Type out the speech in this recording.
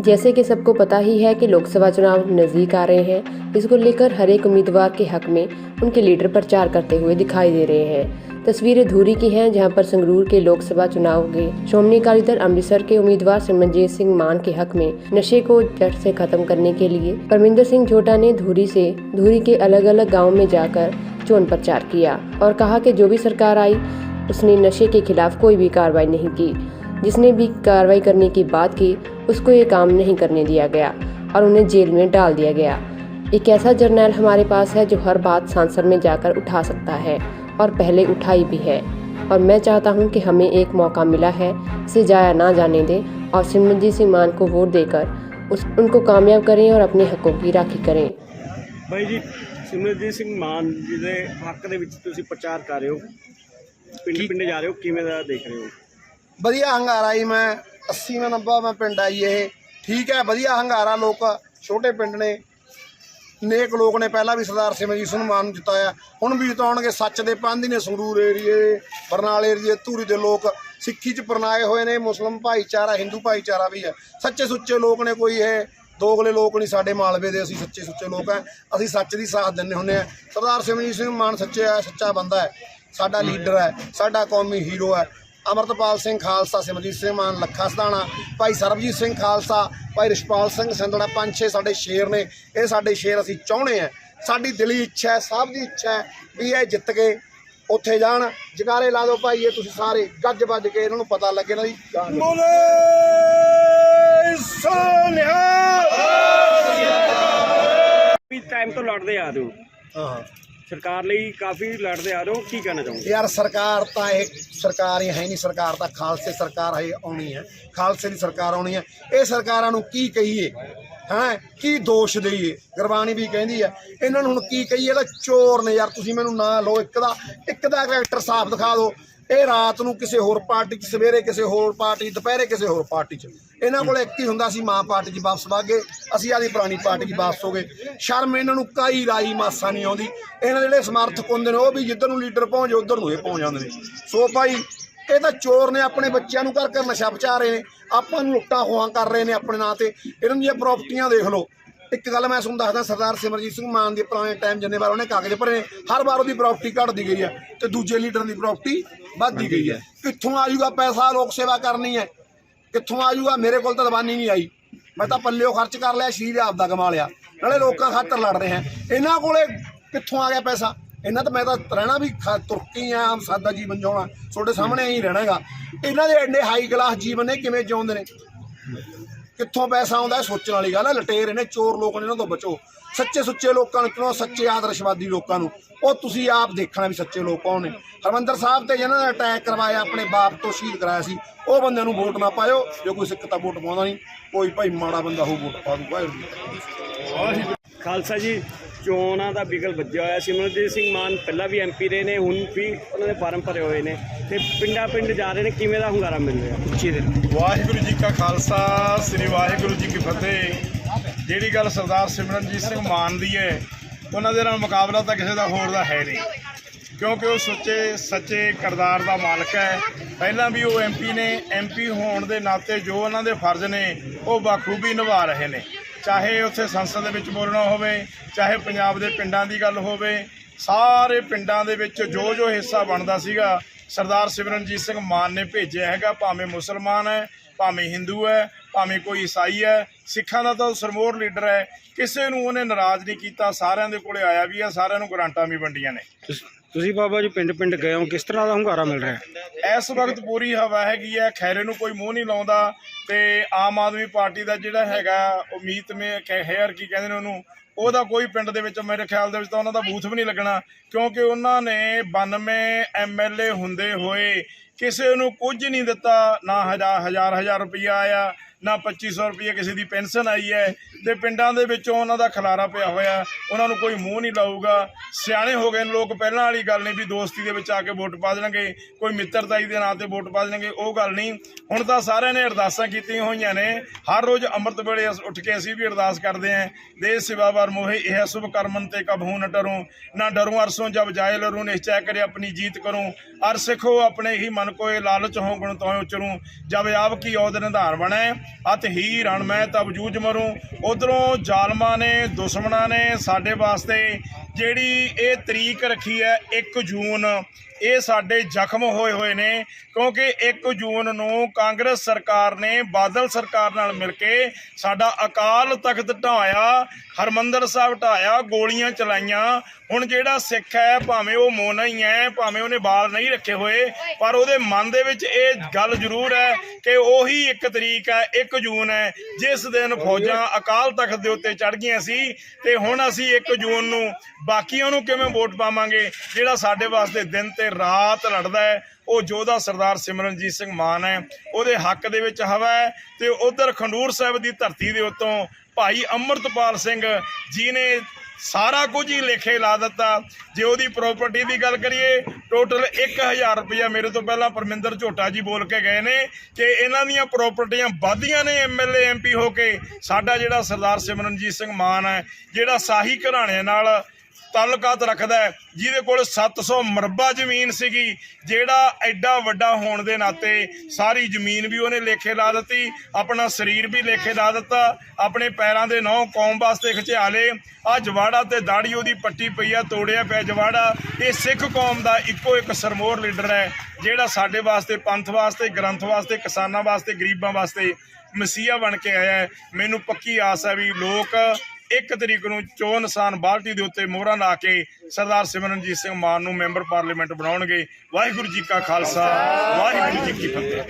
जैसे कि सबको पता ही है कि लोकसभा चुनाव नज़दीक आ रहे हैं। इसको लेकर हर एक उम्मीदवार के हक में उनके लीडर प्रचार करते हुए दिखाई दे रहे हैं। तस्वीरें धूरी की हैं, जहाँ पर संगरूर के लोकसभा चुनाव के श्रोमणी अकाली दल अमृतसर के उम्मीदवार सिमरनजीत सिंह मान के हक में नशे को जड़ से खत्म करने के लिए परमिंदर सिंह झोटा ने धूरी से धूरी के अलग अलग गाँव में जाकर चोन प्रचार किया और कहा कि जो भी सरकार आई, उसने नशे के खिलाफ कोई भी कार्रवाई नहीं की। जिसने भी कार्रवाई करने की बात की उसको ये काम नहीं करने दिया गया और उन्हें जेल में डाल दिया गया एक ऐसा जर्नैल हमारे पास है जो हर बात सांसद में जाकर उठा सकता है और पहले उठाई भी है और मैं चाहता हूं कि हमें एक मौका मिला है इसे जाया ना जाने दें और सिमरनजीत सिंह मान को वोट देकर उस उनको कामयाब करें और अपने हकों की राखी करें ਬਾਈ ਜੀ ਸਿਮਰਜੀਤ ਸਿੰਘ ਮਾਨ ਜੀ ਦੇ ਹੱਕ ਦੇ ਵਿੱਚ ਤੁਸੀਂ ਪ੍ਰਚਾਰ ਕਰ ਰਹੇ ਹੋ ਪਿੰਡ ਪਿੰਡ ਜਾ ਰਹੇ ਹੋ ਕਿਵੇਂ ਦਾ ਦੇਖ ਰਹੇ ਹੋ ਵਧੀਆ ਹੰਗਾਰਾ ਜੀ ਮੈਂ 80ਵਾਂ ਨੰਬਰ ਮੈਂ ਪਿੰਡ ਆਈ ਇਹ। ਠੀਕ ਹੈ, ਵਧੀਆ ਹੰਗਾਰਾ ਲੋਕ, ਛੋਟੇ ਪਿੰਡ ਨੇ। ਨੇਕ ਲੋਕ ਨੇ, ਪਹਿਲਾਂ ਵੀ ਸਰਦਾਰ ਸਿਮਰਜੀਤ ਸਿੰਘ ਮਾਨ ਨੂੰ ਜਿਤਾਇਆ। ਹੁਣ ਵੀ ਜਿਤਾਉਣਗੇ ਸੱਚ ਦੇ ਪਾਂਦੀ ਨੇ ਸੰਗਰੂਰ ਏਰੀਏ, ਬਰਨਾਲੇ ਏਰੀਏ, ਧੂਰੀ ਦੇ ਲੋਕ। ਸਿੱਖੀ ਚ ਪਰਨਾਏ ਹੋਏ ਨੇ, ਮੁਸਲਮ ਭਾਈਚਾਰਾ, ਹਿੰਦੂ ਭਾਈਚਾਰਾ ਵੀ ਹੈ। ਸੱਚੇ ਸੁੱਚੇ ਲੋਕ ਨੇ ਕੋਈ ਇਹ। ਦੋਗਲੇ ਲੋਕ ਨਹੀਂ ਸਾਡੇ ਮਾਲਵੇ ਦੇ, ਅਸੀਂ ਸੱਚੇ ਸੁੱਚੇ ਲੋਕ ਆ ਅਸੀਂ ਸੱਚ ਦੀ ਸਾਥ ਦਿੰਦੇ ਹੁੰਦੇ ਆ ਸਰਦਾਰ ਸਿਮਰਜੀਤ ਸਿੰਘ ਮਾਨ ਸੱਚੇ ਆ ਸੱਚਾ ਬੰਦਾ ਹੈ। ਸਾਡਾ ਲੀਡਰ ਹੈ, ਸਾਡਾ ਕੌਮੀ ਹੀਰੋ ਹੈ। ਅਮਰਤਪਾਲ ਸਿੰਘ ਖਾਲਸਾ ਸਿਮਰਜੀਤ ਸਿੰਘ ਮਾਨ ਲੱਖਾ ਸਦਾਣਾ ਭਾਈ ਸਰਬਜੀਤ ਸਿੰਘ ਖਾਲਸਾ ਭਾਈ ਰਿਸ਼ਪਾਲ ਸਿੰਘ ਸੰਧੜਾ ਪੰਜ ਛੇ ਸਾਡੇ ਸ਼ੇਰ ਨੇ। ਇਹ ਸਾਡੇ ਸ਼ੇਰ ਅਸੀਂ ਚਾਹੁੰਦੇ ਆ ਸਾਡੀ ਦਿਲੀ ਇੱਛਾ ਹੈ ਸਭ ਦੀ ਇੱਛਾ ਹੈ ਵੀ ਇਹ ਜਿੱਤ ਕੇ ਉੱਥੇ ਜਾਣ। ਜਗਾਰੇ ਲਾ ਦਿਓ ਭਾਈ ਇਹ ਤੁਸੀਂ ਸਾਰੇ ਗੱਜ ਵੱਜ ਕੇ ਇਹਨਾਂ ਨੂੰ ਪਤਾ ਲੱਗੇ ਨਾ ਜੀ ਜਾਣ ਵੀ ਟਾਈਮ ਤੋਂ ਲੜਦੇ ਆ ਰਹੇ ਹੋ ਹਾਂ। ਸਰਕਾਰ ਲਈ ਕਾਫੀ ਲੜਦੇ ਆ ਰਹੇ ਹੋ ਕੀ ਕਹਿਣਾ ਚਾਹੋਗੇ? ਯਾਰ ਸਰਕਾਰ ਤਾਂ ਇਹ ਸਰਕਾਰ ਹੀ ਹੈ ਨਹੀਂ, ਸਰਕਾਰ ਤਾਂ ਖਾਲਸੇ ਸਰਕਾਰ ਹੈ ਆਉਣੀ ਹੈ। ਖਾਲਸੇ ਦੀ ਸਰਕਾਰ ਆਉਣੀ ਹੈ। ਇਹ ਸਰਕਾਰਾਂ ਨੂੰ ਕੀ ਕਹੀਏ? ਹਾਂ? ਕੀ ਦੋਸ਼ ਦਈਏ? ਗੁਰਬਾਣੀ ਵੀ ਕਹਿੰਦੀ ਹੈ, ਇਹਨਾਂ ਨੂੰ ਹੁਣ ਕੀ ਕਹੀਏ? ਇਹਦਾ ਚੋਰ ਨੇ ਯਾਰ, ਤੁਸੀਂ ਮੈਨੂੰ ਨਾ ਲਓ ਇੱਕ ਦਾ ਇੱਕ ਦਾ ਕੈਰੈਕਟਰ ਸਾਫ਼ ਦਿਖਾ ਦਿਓ। ਇਹ ਰਾਤ ਨੂੰ ਕਿਸੇ ਹੋਰ ਪਾਰਟੀ 'ਚ, ਸਵੇਰੇ ਕਿਸੇ ਹੋਰ ਪਾਰਟੀ 'ਚ, ਦੁਪਹਿਰੇ ਕਿਸੇ ਹੋਰ ਪਾਰਟੀ 'ਚ। ਇਹਨਾਂ ਕੋਲ ਇੱਕ ਹੀ ਹੁੰਦਾ ਸੀ, ਮਾਂ ਪਾਰਟੀ 'ਚ ਵਾਪਸ ਵਾਗੇ ਅਸੀਂ ਆਦੀ ਪੁਰਾਣੀ ਪਾਰਟੀ 'ਚ ਵਾਪਸ ਹੋ ਗਏ। ਸ਼ਰਮ ਇਹਨਾਂ ਨੂੰ ਕਾਈ ਰਾਈ ਮਾਸਾ ਨਹੀਂ ਆਉਂਦੀ। ਇਹਨਾਂ ਦੇ ਜਿਹੜੇ ਸਮਰਥਕ ਹੁੰਦੇ ਨੇ, ਉਹ ਵੀ ਜਿੱਧਰ ਨੂੰ ਲੀਡਰ ਪਹੁੰਚ ਉਧਰ ਨੂੰ ਇਹ ਪਹੁੰਚ ਜਾਂਦੇ ਨੇ। ਸੋ ਭਾਈ, ਇਹ ਤਾਂ ਚੋਰ ਨੇ ਆਪਣੇ ਬੱਚਿਆਂ ਨੂੰ ਕਰ ਕਰ ਨਸ਼ਾ ਪਚਾ ਰਹੇ ਨੇ। ਆਪਾਂ ਨੂੰ ਲੁੱਟਾਂ ਖੋਹਾਂ ਕਰ ਰਹੇ ਨੇ ਆਪਣੇ ਨਾਂ ਤੇ। ਇਹਨਾਂ ਦੀਆਂ ਪ੍ਰਾਪਰਟੀਆਂ ਦੇਖ ਲਓ। ਇੱਕ ਗੱਲ ਮੈਂ ਤੁਹਾਨੂੰ ਦੱਸਦਾ ਸਰਦਾਰ ਸਿਮਰਜੀਤ ਸਿੰਘ ਮਾਨ ਦੇ ਪੁਰਾਣੇ ਟਾਈਮ ਜਿੰਨੇ ਵਾਰ ਉਹਨੇ ਕਾਗਜ਼ ਭਰੇ ਹਰ ਵਾਰ ਉਹਦੀ ਪ੍ਰਾਪਰਟੀ ਘਟਦੀ ਗਈ ਹੈ ਤੇ ਦੂਜੇ ਲੀਡਰ ਦੀ ਪ੍ਰਾਪਰਟੀ ਵੱਧਦੀ ਗਈ ਹੈ। ਕਿੱਥੋਂ ਆਜੂਗਾ ਪੈਸਾ ਲੋਕ ਸੇਵਾ ਕਰਨੀ ਹੈ। ਕਿੱਥੋਂ ਆਜੂਗਾ ਮੇਰੇ ਕੋਲ ਤਾਂ ਦਵਾਨੀ ਨਹੀਂ ਆਈ। ਮੈਂ ਤਾਂ ਪੱਲਿਓ ਖਰਚ ਕਰ ਲਿਆ ਸ਼ਰੀਰ ਆਪਦਾ ਕਮਾ ਲਿਆ। ਨਾਲੇ ਲੋਕਾਂ ਖਾਤਰ ਲੜ ਰਹੇ ਹਾਂ। ਇਹਨਾਂ ਕੋਲੇ ਕਿੱਥੋਂ ਆ ਗਿਆ ਪੈਸਾ? ਇਹਨਾਂ ਤਾਂ ਮੈਂ ਤਾਂ ਰਹਿਣਾ ਵੀ ਤੁਰਕੀ ਆ ਆਮ ਸਾਦਾ ਜੀਵਨ ਜਿਉਣਾ। ਤੁਹਾਡੇ ਸਾਹਮਣੇ ਹੀ ਰਹਿਣਾਗਾ ਇਹਨਾਂ ਦੇ ਐਡੇ ਹਾਈ ਕਲਾਸ ਜੀਵਨ ਨੇ ਕਿਵੇਂ ਜਿਉਂਦੇ ਨੇ? ਕਿੱਥੋਂ ਪੈਸਾ ਆਉਂਦਾ ਇਹ ਸੋਚਣ ਵਾਲੀ ਗੱਲ ਹੈ, ਲਟੇਰ ਨੇ ਚੋਰ ਲੋਕ ਨੇ ਇਹਨਾਂ ਤੋਂ ਬਚੋ। ਸੱਚੇ ਸੁੱਚੇ ਲੋਕਾਂ ਨੂੰ ਚੁਣੋ, ਸੱਚੇ ਆਦਰਸ਼ਵਾਦੀ ਲੋਕਾਂ ਨੂੰ। ਉਹ ਤੁਸੀਂ ਆਪ ਦੇਖਣਾ ਵੀ ਸੱਚੇ ਲੋਕ ਕੌਣ ਨੇ। ਹਰਮੰਦਰ ਸਾਹਿਬ ਤੇ ਜਿਹਨਾਂ ਨੇ ਅਟੈਕ ਕਰਵਾਇਆ, ਆਪਣੇ ਬਾਪ ਤੋਂ ਸ਼ਹੀਦ ਕਰਾਇਆ ਸੀ, ਉਹ ਬੰਦਿਆਂ ਨੂੰ ਵੋਟ ਨਾ ਪਾਇਓ। ਜੇ ਕੋਈ ਸਿੱਖ ਤਾਂ ਵੋਟ ਪਾਉਂਦਾ ਨਹੀਂ। ਕੋਈ ਭਾਈ ਮਾੜਾ ਬੰਦਾ ਹੋਊ ਵੋਟ ਪਾ ਦੂਗਾ। ਖਾਲਸਾ ਜੀ ਚੋਣਾਂ ਦਾ ਬਿਗਲ ਵੱਜਿਆ ਹੋਇਆ ਸਿਮਰਨਜੀਤ ਸਿੰਘ ਮਾਨ ਪਹਿਲਾਂ ਵੀ ਐਮਪੀ ਰਹੇ ਨੇ, ਹੁਣ ਵੀ ਉਹਨਾਂ ਦੇ ਫਾਰਮ ਭਰੇ ਹੋਏ ਨੇ। ਤੇ ਪਿੰਡਾਂ ਪਿੰਡ ਜਾ ਰਹੇ ਨੇ, ਕਿਵੇਂ ਦਾ ਹੁੰਗਾਰਾ ਮਿਲ ਰਿਹਾ? ਪੁੱਛੀ ਦੇ ਵਾਹਿਗੁਰੂ ਜੀ ਕਾ ਖਾਲਸਾ, ਸ੍ਰੀ ਵਾਹਿਗੁਰੂ ਜੀ ਕੀ ਫਤਿਹ। ਜਿਹੜੀ ਗੱਲ ਸਰਦਾਰ ਸਿਮਰਨਜੀਤ ਸਿੰਘ ਮਾਨ ਦੀ ਹੈ, ਉਹਨਾਂ ਦੇ ਨਾਲ ਮੁਕਾਬਲਾ ਤਾਂ ਕਿਸੇ ਦਾ ਹੋਰ ਦਾ ਹੈ ਨਹੀਂ। ਕਿਉਂਕਿ ਉਹ ਸੱਚੇ ਸੱਚੇ ਕਰਦਾਰ ਦਾ ਮਾਲਕ ਹੈ। ਪਹਿਲਾਂ ਵੀ ਉਹ ਐਮਪੀ ਨੇ ਐਮਪੀ ਹੋਣ ਦੇ ਨਾਤੇ ਜੋ ਉਹਨਾਂ ਦੇ ਫਰਜ਼ ਨੇ, ਉਹ ਬਾਖੂਬੀ ਨਿਭਾ ਰਹੇ ਨੇ। ਚਾਹੇ ਉੱਥੇ ਸੰਸਦ ਦੇ ਵਿੱਚ ਬੋਲਣਾ ਹੋਵੇ ਚਾਹੇ ਪੰਜਾਬ ਦੇ ਪਿੰਡਾਂ ਦੀ ਗੱਲ ਹੋਵੇ ਸਾਰੇ ਪਿੰਡਾਂ ਦੇ ਵਿੱਚ ਜੋ ਜੋ ਹਿੱਸਾ ਬਣਦਾ ਸੀਗਾ ਸਰਦਾਰ ਸਿਮਰਨਜੀਤ ਸਿੰਘ ਮਾਨ ਨੇ ਭੇਜਿਆ ਹੈਗਾ ਭਾਵੇਂ ਮੁਸਲਮਾਨ ਹੈ ਭਾਵੇਂ ਹਿੰਦੂ ਹੈ ਭਾਵੇਂ ਕੋਈ ਈਸਾਈ ਹੈ ਸਿੱਖਾਂ ਦਾ ਤਾਂ ਸਰਮੋਰ ਲੀਡਰ ਹੈ। ਕਿਸੇ ਨੂੰ ਉਹਨੇ ਨਾਰਾਜ਼ ਨਹੀਂ ਕੀਤਾ ਸਾਰਿਆਂ ਦੇ ਕੋਲੇ ਆਇਆ ਵੀ ਆ ਸਾਰਿਆਂ ਨੂੰ ਗਰਾਂਟਾਂ ਵੀ ਵੰਡੀਆਂ ਨੇ। ਤੁਸੀਂ ਬਾਬਾ ਜੀ ਪਿੰਡ ਪਿੰਡ ਗਏ ਹੋ ਕਿਸ ਤਰ੍ਹਾਂ ਦਾ ਹੁੰਗਾਰਾ ਮਿਲ ਰਿਹਾ ਇਸ ਵਕਤ ਪੂਰੀ ਹਵਾ ਹੈਗੀ ਹੈ ਖੈਰੇ ਨੂੰ ਕੋਈ ਮੂੰਹ ਨਹੀਂ ਲਾਉਂਦਾ ਤੇ ਆਮ ਆਦਮੀ ਪਾਰਟੀ ਦਾ ਜਿਹੜਾ ਹੈਗਾ ਉਮੀਤ ਮੇ ਹੈਰ ਕੀ ਕਹਿੰਦੇ ਨੇ ਉਹਨੂੰ ਉਹਦਾ ਕੋਈ ਪਿੰਡ ਦੇ ਵਿੱਚ ਮੇਰੇ ਖਿਆਲ ਦੇ ਵਿੱਚ ਤਾਂ ਉਹਨਾਂ ਦਾ ਬੂਥ ਵੀ ਨਹੀਂ ਲੱਗਣਾ, ਕਿਉਂਕਿ ਉਹਨਾਂ ਨੇ 92 ਐਮਐਲਏ ਹੁੰਦੇ ਹੋਏ ਕਿਸੇ ਨੂੰ ਕੁਝ ਨਹੀਂ ਦਿੱਤਾ, ਨਾ ਹਜ਼ਾਰ ਹਜ਼ਾਰ ਹਜ਼ਾਰ ਰੁਪਈਆ ਆਇਆ, ਨਾ 2500 ਰੁਪਏ ਕਿਸੇ ਦੀ ਪੈਨਸ਼ਨ ਆਈ ਹੈ ਤੇ ਪਿੰਡਾਂ ਦੇ ਵਿੱਚੋਂ ਉਹਨਾਂ ਦਾ ਖਲਾਰਾ ਪਿਆ ਹੋਇਆ, ਉਹਨਾਂ ਨੂੰ ਕੋਈ ਮੂੰਹ ਨਹੀਂ ਲਾਊਗਾ। ਸਿਆਣੇ ਹੋ ਗਏ ਨੇ ਲੋਕ, ਪਹਿਲਾਂ ਵਾਲੀ ਗੱਲ ਨਹੀਂ ਵੀ ਦੋਸਤੀ ਦੇ ਵਿੱਚ ਆ ਕੇ ਵੋਟ ਪਾ ਦੇਣਗੇ, ਕੋਈ ਮਿੱਤਰਤਾਈ ਦੇ ਨਾਂ ਤੇ ਵੋਟ ਪਾ ਦੇਣਗੇ, ਉਹ ਗੱਲ ਨਹੀਂ। ਹੁਣ ਤਾਂ ਸਾਰਿਆਂ ਨੇ ਅਰਦਾਸਾਂ ਕੀਤੀਆਂ ਹੋਈਆਂ ਨੇ, ਹਰ ਰੋਜ਼ ਅੰਮ੍ਰਿਤ ਵੇਲੇ ਉੱਠ ਕੇ ਅਸੀਂ ਵੀ ਅਰਦਾਸ ਕਰਦੇ ਆਂ ਦੇ ਸੇਵਾ ਵਾਰ ਮੋਹਿ, ਇਹ ਸੁਭ ਕਰਮਨ ਤੇ ਕਬਹੂ ਨ ਡਰੂੰ, ਨਾ ਡਰੂੰ ਅਰਸੋਂ ਜਬ ਜਾਏ ਲਰੂ, ਨਿਸ਼ਚੈ ਕਰੇ ਆਪਣੀ ਜੀਤ ਕਰੋ, ਅਰ ਸਿੱਖੋ ਆਪਣੇ ਹੀ ਮਨ ਕੋਏ ਲਾਲਚ ਹੋ ਗੁਣ ਤੋਏ ਉਚਰੂ, ਜਬ ਆਪ ਕੀ ਔਦ ਨਿਧਾਨ ਬਣੈ ਅਤ ਹੀ ਰਣ ਮੈਂ ਤਬ ਜੂਝ ਮਰੂ। ਉਧਰੋਂ ਜ਼ਾਲਮਾਂ ਨੇ, ਦੁਸ਼ਮਣਾਂ ਨੇ ਸਾਡੇ ਵਾਸਤੇ ਜਿਹੜੀ ਇਹ ਤਰੀਕ ਰੱਖੀ ਹੈ 1 ਜੂਨ, ਇਹ ਸਾਡੇ ਜ਼ਖਮ ਹੋਏ ਹੋਏ ਨੇ, ਕਿਉਂਕਿ 1 ਜੂਨ ਨੂੰ ਕਾਂਗਰਸ ਸਰਕਾਰ ਨੇ ਬਾਦਲ ਸਰਕਾਰ ਨਾਲ ਮਿਲ ਕੇ ਸਾਡਾ ਅਕਾਲ ਤਖਤ ਢਾਇਆ ਹਰਮੰਦਰ ਸਾਹਿਬ ਢਾਇਆ ਗੋਲੀਆਂ ਚਲਾਈਆਂ। ਹੁਣ ਜਿਹੜਾ ਸਿੱਖ ਹੈ, ਭਾਵੇਂ ਉਹ ਮੋਨਾ ਹੀ ਹੈ, ਭਾਵੇਂ ਉਹਨੇ ਬਾਲ ਨਹੀਂ ਰੱਖੇ ਹੋਏ, ਪਰ ਉਹਦੇ ਮਨ ਦੇ ਵਿੱਚ ਇਹ ਗੱਲ ਜ਼ਰੂਰ ਹੈ ਕਿ ਉਹੀ ਇੱਕ ਤਰੀਕ ਹੈ 1 ਜੂਨ ਹੈ, ਜਿਸ ਦਿਨ ਫੌਜਾਂ ਅਕਾਲ ਤਖਤ ਦੇ ਉੱਤੇ ਚੜ ਗਈਆਂ ਸੀ, ਤੇ ਹੁਣ ਅਸੀਂ 1 ਜੂਨ ਨੂੰ ਬਾਕੀਆਂ ਨੂੰ ਕਿਵੇਂ ਵੋਟ ਪਾਵਾਂਗੇ? ਜਿਹੜਾ ਸਾਡੇ ਵਾਸਤੇ ਦਿਨ ਤੇ ਰਾਤ ਲੜਦਾ ਹੈ, ਉਹ ਯੋਧਾ ਸਰਦਾਰ ਸਿਮਰਨਜੀਤ ਸਿੰਘ ਮਾਨ ਹੈ। ਉਹਦੇ ਹੱਕ ਦੇ ਵਿੱਚ ਹਵਾ ਹੈ ਤੇ ਉਧਰ ਖੰਡੂਰ ਸਾਹਿਬ ਦੀ ਧਰਤੀ ਦੇ ਉੱਤੋਂ ਭਾਈ ਅੰਮ੍ਰਿਤਪਾਲ ਸਿੰਘ ਜੀ ਨੇ ਸਾਰਾ ਕੁਝ ਹੀ ਲੇਖੇ ਲਾ ਦਿੱਤਾ। ਜੇ ਉਹਦੀ ਪ੍ਰਾਪਰਟੀ ਦੀ ਗੱਲ ਕਰੀਏ ਟੋਟਲ 1000 ਰੁਪਇਆ ਮੇਰੇ ਤੋਂ ਪਹਿਲਾਂ ਪਰਮਿੰਦਰ ਝੋਟਾ ਜੀ ਬੋਲ ਕੇ ਗਏ ਨੇ ਕਿ ਇਹਨਾਂ ਦੀਆਂ ਪ੍ਰਾਪਰਟੀਆਂ ਵਾਧੀਆਂ ਨੇ ਐਮਐਲਏ ਐਮਪੀ ਹੋ ਕੇ। ਸਾਡਾ ਜਿਹੜਾ ਸਰਦਾਰ ਸਿਮਰਨਜੀਤ ਸਿੰਘ ਮਾਨ ਹੈ, ਜਿਹੜਾ ਸਾਹੀ ਘਰਾਣੇ ਨਾਲ ਤਾਲੁਕਾਤ ਰੱਖਦਾ ਹੈ, ਜਿਹਦੇ ਕੋਲ 700 ਮਰਬਾ ਜ਼ਮੀਨ ਸੀਗੀ, ਜਿਹੜਾ ਐਡਾ ਵੱਡਾ ਹੋਣ ਦੇ ਨਾਤੇ ਸਾਰੀ ਜ਼ਮੀਨ ਵੀ ਉਹਨੇ ਲੇਖੇ ਲਾ ਦਿੱਤੀ, ਆਪਣਾ ਸਰੀਰ ਵੀ ਲੇਖੇ ਲਾ ਦਿੱਤਾ, ਆਪਣੇ ਪੈਰਾਂ ਦੇ ਨੌ ਕੌਮ ਵਾਸਤੇ ਖਿਚਾ ਲਏ ਆ ਜਵਾੜਾ ਤੇ ਦਾੜੀ ਉਹਦੀ ਪੱਟੀ ਪਈ ਆ, ਤੋੜਿਆ ਪਿਆ ਜਵਾੜਾ, ਇਹ ਸਿੱਖ ਕੌਮ ਦਾ ਇੱਕੋ ਇੱਕ ਸਰਮੋਰ ਲੀਡਰ ਹੈ, ਜਿਹੜਾ ਸਾਡੇ ਵਾਸਤੇ ਪੰਥ ਵਾਸਤੇ, ਗ੍ਰੰਥ ਵਾਸਤੇ, ਕਿਸਾਨਾਂ ਵਾਸਤੇ, ਗਰੀਬਾਂ ਵਾਸਤੇ ਮਸੀਹਾ ਬਣ ਕੇ ਆਇਆ ਮੈਨੂੰ ਪੱਕੀ ਆਸ ਹੈ ਵੀ ਲੋਕ ਇੱਕ ਤਰੀਕ ਨੂੰ ਚੋਣ ਨਿਸ਼ਾਨ ਬਾਲਟੀ ਦੇ ਉੱਤੇ ਮੋਹਰਾਂ ਲਾ ਕੇ ਸਰਦਾਰ ਸਿਮਰਨਜੀਤ ਸਿੰਘ ਮਾਨ ਨੂੰ ਮੈਂਬਰ ਪਾਰਲੀਮੈਂਟ ਬਣਾਉਣਗੇ। ਵਾਹਿਗੁਰੂ ਜੀ ਕਾ ਖਾਲਸਾ ਵਾਹਿਗੁਰੂ ਜੀ ਕੀ ਫਤਿਹ।